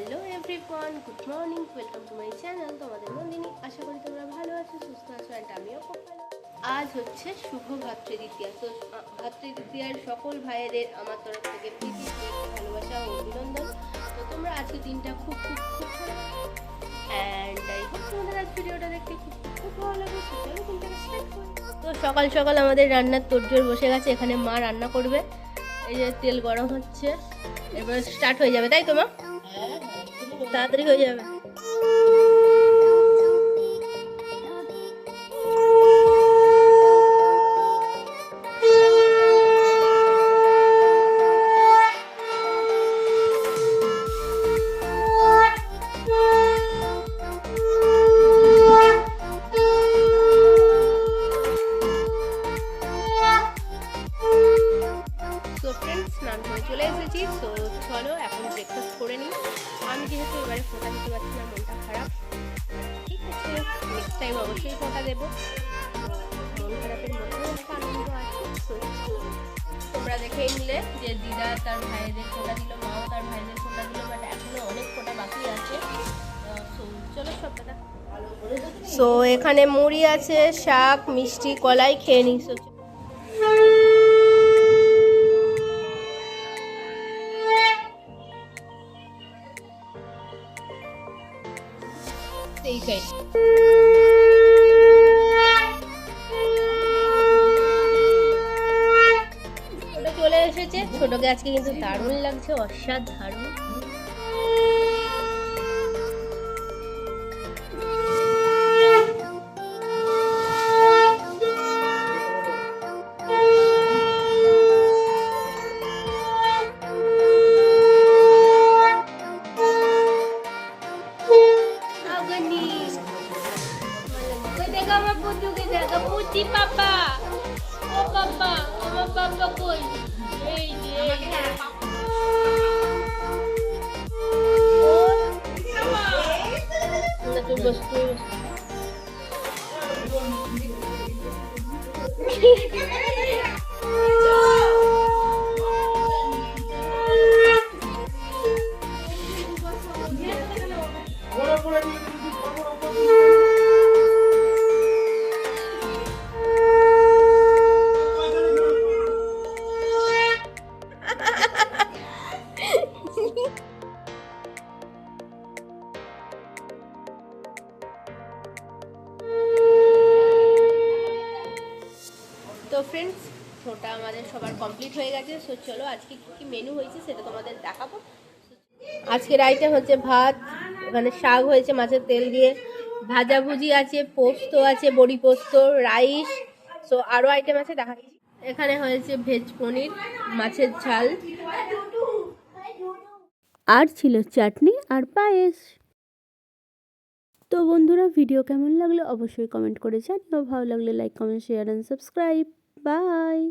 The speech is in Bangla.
Hello everyone, good morning, welcome to my channel, তোমাদের নন্দিনী আশা করি তোমরা ভালো আছো, সুস্থ আছো অ্যান্ড আমিও খুব ভালো আজ হচ্ছে শুভ ভাতৃদ্বিতীয়া। তো ভাতৃদ্বিতীয়ার সকল ভাইয়েদের আমার তরফ থেকে প্রীতি ভালোবাসা ও অভিনন্দন। তো তোমরা আজকে দিনটা খুব খুব খুব অ্যান্ড আই হোপ তোমাদের আজ ভিডিওটা দেখতে খুব খুব ভালো লাগবে তো চলো তো সকাল সকাল আমাদের রান্নার তোড়জোড় বসে গেছে, এখানে মা রান্না করবে। এই যে তেল গরম হচ্ছে, এবার স্টার্ট হয়ে যাবে, তাই তো মা? তাড়াতাড়ি হয়ে যাবে। তো ফ্রেন্ডস স্নান করে চলে এসেছি। তো চলো, এখন ব্রেকফাস্ট করে নিই। আমি যেহেতু এবারে ফোটা দিতে পারছি না, মনটা খারাপ। ঠিক আছে নেক্সট টাইম অবশ্যই ফোটা দেবো। মন খারাপের মধ্যেও একটা আনন্দ আছে তোমরা দেখে নিলে যে দিদা তার ভাইদের ফোটা দিল, মাও তার ভাইদের ফোটা দিল বাট এখনও অনেক ফোটা বাকি আছে। চলো সব কথা সো এখানে মুড়ি আছে, শাক, মিষ্টি, কলাই খেয়ে নিই সাইড ছোট চলে এসেছে। ছোটকে আজকে কিন্তু দারুণ লাগছে অসাধারণ। Ka maputugi na kaputi, Papa. Oh, Papa. Mama, Papa ko. Hey, hey. Na tu bus friends ওটা আমাদের সবার কমপ্লিট হয়ে গেছে। সো চলো আজকে কী কী মেনু হয়েছে সেটা তোমাদের দেখাবো। আজকের আইটেম হচ্ছে ভাত, ওখানে শাক হয়েছে মাছের তেল দিয়ে। ভাজাভুজি আছে, পোস্ত আছে, বড়ি পোস্ত, রাইস। সো আরও আইটেম আছে দেখাচ্ছি এখানে হয়েছে ভেজ পনির, মাছের ঝাল। আর ছিল চাটনি আর পায়েস। তো বন্ধুরা ভিডিও কেমন লাগল অবশ্যই কমেন্ট করে জানিও। ভালো লাগলে like comment share and subscribe Bye.